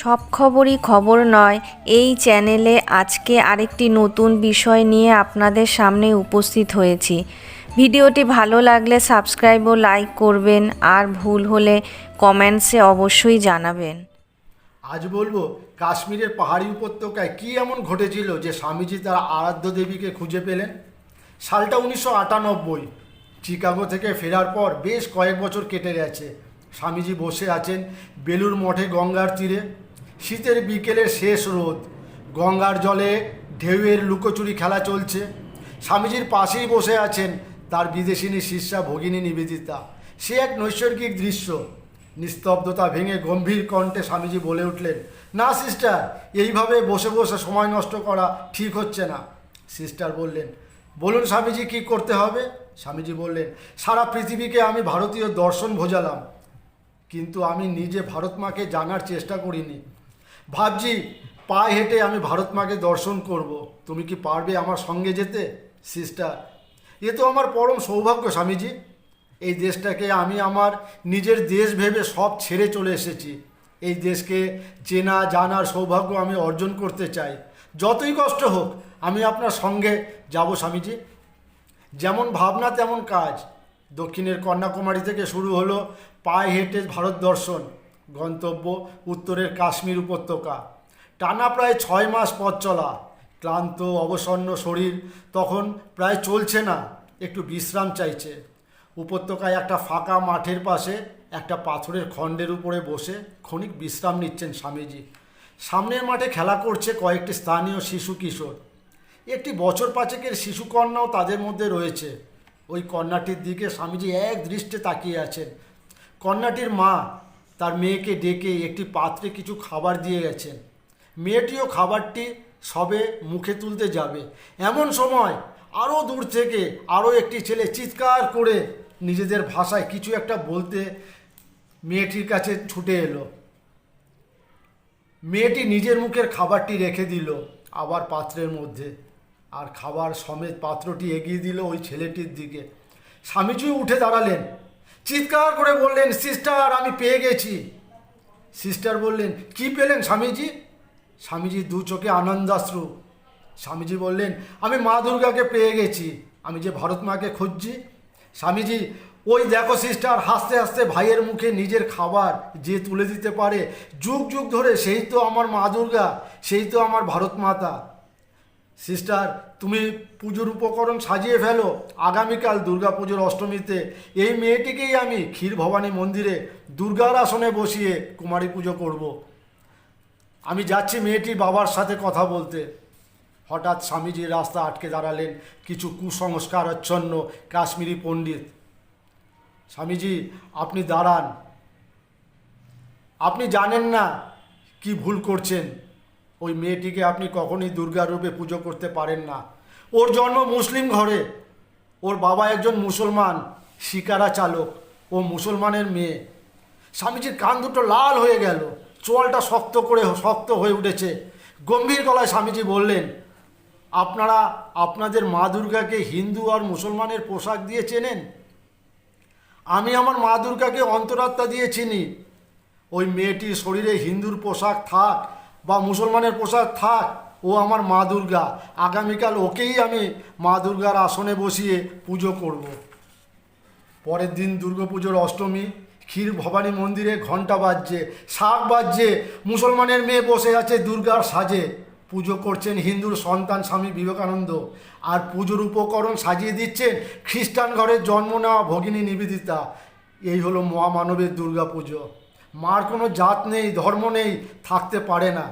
সব খবরই খবর নয়, এই চ্যানেলে আজকে আরেকটি নতুন বিষয় নিয়ে আপনাদের সামনে উপস্থিত হয়েছি। ভিডিওটি ভালো লাগলে সাবস্ক্রাইব ও লাইক করবেন আর ভুল হলে কমেন্টসে অবশ্যই জানাবেন। আজ বলব, কাশ্মীরের পাহাড়ি উপত্যকায় কি এমন ঘটেছিল যে স্বামীজি তার আরাধ্য দেবীকে খুঁজে পেলেন? সালটা উনিশশো আটানব্বই, চিকাগো থেকে ফেরার পর বেশ কয়েক বছর কেটে গেছে। স্বামীজি বসে আছেন বেলুর মঠে গঙ্গার তীরে। শীতের বিকেলের শেষ রোদ। গঙ্গার জলে ঢেউয়ের লুকোচুরি খেলা চলছে। স্বামীজির পাশেই বসে আছেন তার বিদেশিনী শিষ্যা ভগিনী নিবেদিতা। সে এক নৈসর্গিক দৃশ্য। নিস্তব্ধতা ভেঙে গম্ভীর কণ্ঠে স্বামীজি বলে উঠলেন, না, সিস্টার, এইভাবে বসে বসে সময় নষ্ট করা ঠিক হচ্ছে না। সিস্টার বললেন, বলুন স্বামীজি, কি করতে হবে? স্বামীজি বললেন, সারা পৃথিবীকে আমি ভারতীয় দর্শন ভোজালাম, কিন্তু আমি নিজে ভারত মাকে জানার চেষ্টা করিনি। ভাবছি, পায়ে হেঁটে আমি ভারত মাকে দর্শন করব। তুমি কি পারবে আমার সঙ্গে যেতে সিস্টার এ তো আমার পরম সৌভাগ্য, স্বামীজি। এই দেশটাকে আমি আমার নিজের দেশ ভেবে সব ছেড়ে চলে এসেছি। এই দেশকে চেনা, জানার সৌভাগ্য আমি অর্জন করতে চাই। যতই কষ্ট হোক, আমি আপনার সঙ্গে যাব, স্বামীজি। যেমন ভাবনা, তেমন কাজ। দক্ষিণের কন্যাকুমারী থেকে শুরু হলো পায়ে হেঁটে ভারত দর্শন। গন্তব্য উত্তরের কাশ্মীর উপত্যকা। টানা প্রায় ছয় মাস পথ চলা। ক্লান্ত, অবসন্ন শরীর তখন প্রায় চলছে না, একটু বিশ্রাম চাইছে। উপত্যকায় একটা ফাঁকা মাঠের পাশে একটা পাথরের খণ্ডের উপরে বসে ক্ষণিক বিশ্রাম নিচ্ছেন স্বামীজি। সামনের মাঠে খেলা করছে কয়েকটি স্থানীয় শিশু কিশোর। একটি বছর পাঁচেকের শিশুকন্যাও তাদের মধ্যে রয়েছে। ওই কন্যাটির দিকে স্বামীজি এক দৃষ্টে তাকিয়ে আছেন। কন্যাটির মা তার মেয়েকে ডেকে একটি পাত্রে কিছু খাবার দিয়ে গেছেন। মেয়েটিও খাবারটি সবে মুখে তুলতে যাবে। এমন সময় আরও দূর থেকে আরও একটি ছেলে চিৎকার করে নিজেদের ভাষায় কিছু একটা বলতে মেয়েটির কাছে ছুটে এলো। মেয়েটি নিজের মুখের খাবারটি রেখে দিল আবার পাত্রের মধ্যে আর খাবার সমেত পাত্রটি এগিয়ে দিল ওই ছেলেটির দিকে। স্বামীজিও উঠে দাঁড়ালেন। চিৎকার করে বললেন সিস্টার আমি পেয়ে গেছি। সিস্টার বললেন, কি পেলেন স্বামীজি? স্বামীজি দু চোখে আনন্দাশ্রু। স্বামীজি বললেন, আমি মা দুর্গাকে পেয়ে গেছি। আমি যে ভারত মাকে খুঁজছি। স্বামীজি, ওই দেখো সিস্টার হাসতে হাসতে ভাইয়ের মুখে নিজের খাবার যে তুলে দিতে পারে, যুগ যুগ ধরে সেই তো আমার মা দুর্গা, সেই তো আমার ভারত মাতা। সিস্টার তুমি পুজোর উপকরণ সাজিয়ে ফেলো। আগামীকাল দুর্গা পুজোর অষ্টমীতে এই মেয়েটিকেই আমি ক্ষীর ভবানী মন্দিরে দুর্গার আসনে বসিয়ে কুমারী পুজো করব। আমি যাচ্ছি মেয়েটির বাবার সাথে কথা বলতে। হঠাৎ স্বামীজি রাস্তা আটকে দাঁড়ালেন। কিছু কুসংস্কারাচ্ছন্ন কাশ্মীরি পণ্ডিত। স্বামীজি, আপনি দাঁড়ান। আপনি জানেন না কি ভুল করছেন। ওই মেয়েটিকে আপনি কখনই দুর্গা রূপে পুজো করতে পারেন না। ওর জন্ম মুসলিম ঘরে। ওর বাবা একজন মুসলমান, শিকারা চালক। ও মুসলমানের মেয়ে। স্বামীজির কান দুটো লাল হয়ে গেল। চোয়ালটা শক্ত করে, শক্ত হয়ে উঠেছে। গম্ভীর গলায় স্বামীজি বললেন, আপনারা আপনাদের মা দুর্গাকে হিন্দু আর মুসলমানের পোশাক দিয়ে চেনেন? আমি আমার মা দুর্গাকে অন্তরাত্মা দিয়ে চিনি। ওই মেয়েটির শরীরে হিন্দুর পোশাক থাক বা মুসলমানের পোশাক, থাক, ও আমার মা দুর্গা। আগামীকাল ওকেই আমি মা দুর্গার আসনে বসিয়ে পুজো করব। পরের দিন দুর্গাপুজোর অষ্টমী, ক্ষীর ভবানী মন্দিরে ঘণ্টা বাজছে, শাক বাজছে, মুসলমানের মেয়ে বসে আছে দুর্গার সাজে। পুজো করছেন হিন্দুর সন্তান স্বামী বিবেকানন্দ। আর পুজোর উপকরণ সাজিয়ে দিচ্ছেন খ্রিস্টান ঘরের জন্ম নেওয়া ভগিনী নিবেদিতা। এই হলো মহামানবের দুর্গা পুজো মার কোনো জাত নেই ধর্ম নেই থাকতে পারে না।